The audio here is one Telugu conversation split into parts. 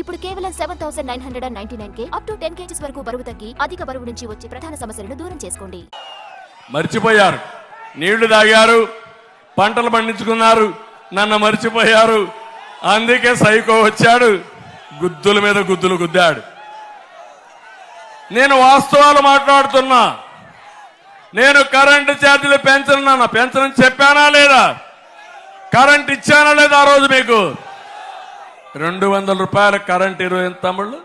ఇప్పుడు కేవలం seven thousand nine hundred and ninety nine K up to ten kgs వరకు బరువు తగ్గి అధిక బరువు నుంచి వచ్చే ప్రధాన సమస్యలను దూరం చేసుకోండి. మర్చిపోయారు. నీళ్ళు తాగారు. పంటలు పండించుకున్నారు. నన్ను మర్చిపోయారు. అందుకే సైకో వచ్చాడు. గుద్దుల మీద గుద్దులు గుద్దాడు. నేను వాస్తవాలు మాట్లాడుతున్నా. నేను కరెంటు ఛార్జీలు పెంచనున్నా పెంచనని చెప్పానా లేదా? కరెంట్ ఇచ్చానా లేదా ఆ రోజు మీకు? రెండు వందల రూపాయల కరెంట్ ఇరవై ఎంత తమ్ముళ్ళు?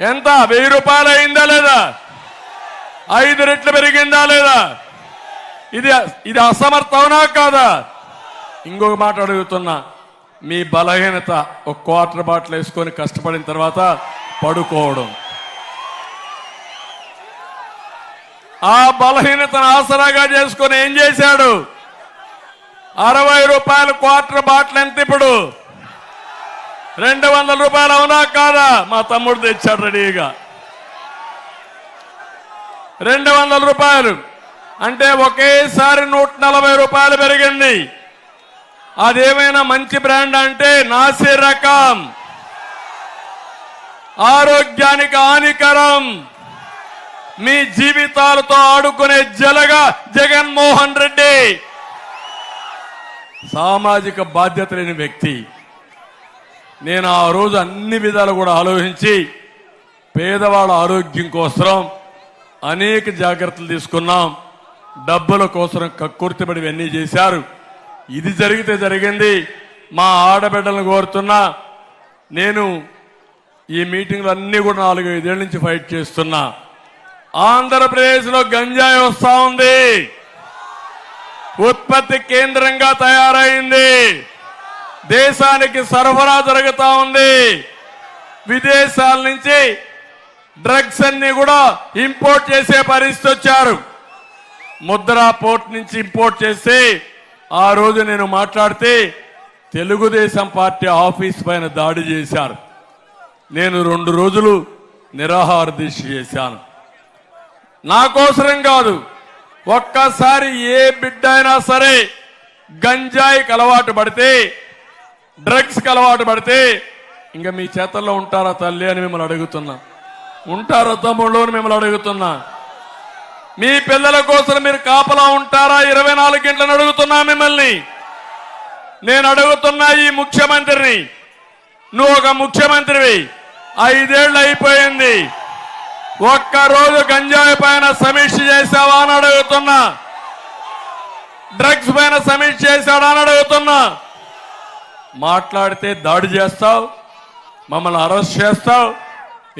ఎంత? వెయ్యి రూపాయలు అయిందా లేదా? ఐదు రెట్లు పెరిగిందా లేదా? ఇది ఇది అసమర్థ అవునా కాదా? ఇంకొక మాట అడుగుతున్నా. మీ బలహీనత ఒక క్వార్టర్ బాటిల్ వేసుకొని కష్టపడిన తర్వాత పడుకోవడం. ఆ బలహీనతను ఆసరాగా చేసుకొని ఏం చేశాడు? అరవై రూపాయల క్వార్టర్ బాటిల్ ఎంత ఇప్పుడు? రెండు వందల రూపాయలు అవునా కాదా? మా తమ్ముడు తెచ్చాడు రెడీగా. రెండు వందల రూపాయలు. అంటే ఒకేసారి నూట నలభై రూపాయలు పెరిగింది. అదేమైనా మంచి బ్రాండ్ అంటే నాసి రకం. ఆరోగ్యానికి హానికరం. మీ జీవితాలతో ఆడుకునే జలగా జగన్మోహన్ రెడ్డి. సామాజిక బాధ్యత లేని వ్యక్తి. నేను ఆ రోజు అన్ని విధాలు కూడా ఆలోచించి పేదవాళ్ళ ఆరోగ్యం కోసం అనేక జాగ్రత్తలు తీసుకున్నాం. డబ్బుల కోసం కక్కుర్తిపడి ఇవన్నీ చేశారు. ఇది జరిగితే జరిగింది. మా ఆడబిడ్డలను కోరుతున్నా నేను ఈ మీటింగ్లు అన్నీ కూడా నాలుగు ఐదేళ్ళ నుంచి ఫైట్ చేస్తున్నా. ఆంధ్రప్రదేశ్లో గంజాయి వస్తూ ఉంది. ఉత్పత్తి కేంద్రంగా తయారైంది. దేశానికి సరఫరా జరుగుతూ ఉంది. విదేశాల నుంచి డ్రగ్స్ అన్ని కూడా ఇంపోర్ట్ చేసే పరిస్థితి వచ్చారు. ముద్రా పోర్ట్ నుంచి ఇంపోర్ట్ చేసి ఆ రోజు నేను మాట్లాడితే తెలుగుదేశం పార్టీ ఆఫీస్ పైన దాడి చేశారు. నేను రెండు రోజులు నిరాహార దీక్ష చేశాను. నా కోసరం కాదు ఒక్కసారి ఏ బిడ్డ అయినా సరే గంజాయికి అలవాటు పడితే డ్రగ్స్కి అలవాటు పడితే ఇంకా మీ చేతల్లో ఉంటారా తల్లి అని మిమ్మల్ని అడుగుతున్నా. ఉంటారా తమ్ముళ్ళు అని మిమ్మల్ని అడుగుతున్నా. మీ పిల్లల కోసం మీరు కాపలా ఉంటారా? ఇరవై నాలుగు గంటలను అడుగుతున్నా మిమ్మల్ని. నేను అడుగుతున్నా ఈ ముఖ్యమంత్రిని. నువ్వు ఒక ముఖ్యమంత్రివి. ఐదేళ్ళు అయిపోయింది. ఒక్క రోజు గంజాయి పైన సమీక్ష చేశావా అని అడుగుతున్నా. డ్రగ్స్ పైన సమీక్ష చేశాడా అని అడుగుతున్నా. మాట్లాడితే దాడి చేస్తావు మమ్మల్ని అరెస్ట్ చేస్తావు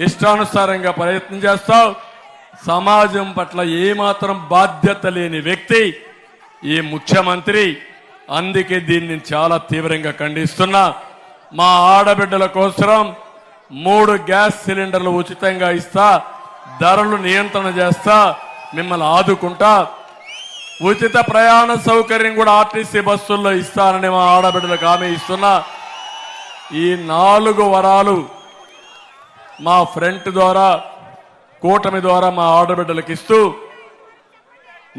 ఇష్టానుసారంగా ప్రయత్నం చేస్తావు. సమాజం పట్ల ఏమాత్రం బాధ్యత లేని వ్యక్తి ఈ ముఖ్యమంత్రి. అందుకే దీన్ని చాలా తీవ్రంగా ఖండిస్తున్నా. మా ఆడబిడ్డల కోసం మూడు గ్యాస్ సిలిండర్లు ఉచితంగా ఇస్తా ధరలు నియంత్రణ చేస్తా మిమ్మల్ని ఆదుకుంటా. ఉచిత ప్రయాణ సౌకర్యం కూడా ఆర్టీసీ బస్సుల్లో ఇస్తానని మా ఆడబిడ్డలకు హామీ ఇస్తున్నా. ఈ నాలుగు వరాలు మా ఫ్రంట్ ద్వారా కూటమి ద్వారా మా ఆడబిడ్డలకు ఇస్తూ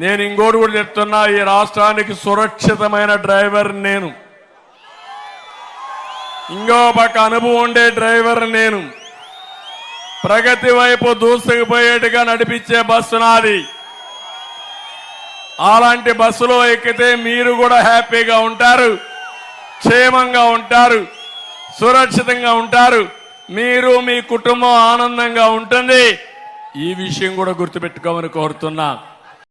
నేను ఇంకోటి కూడా చెప్తున్నా ఈ రాష్ట్రానికి సురక్షితమైన డ్రైవర్ నేను. ఇంకో పక్క అనుభవం ఉండే డ్రైవర్ నేను. ప్రగతి వైపు దూసుకుపోయేట్టుగా నడిపించే బస్సు నాది. అలాంటి బస్సులో ఎక్కితే మీరు కూడా హ్యాపీగా ఉంటారు క్షేమంగా ఉంటారు సురక్షితంగా ఉంటారు. మీరు మీ కుటుంబం ఆనందంగా ఉంటుంది. ఈ విషయం కూడా గుర్తుపెట్టుకోమని కోరుతున్నా.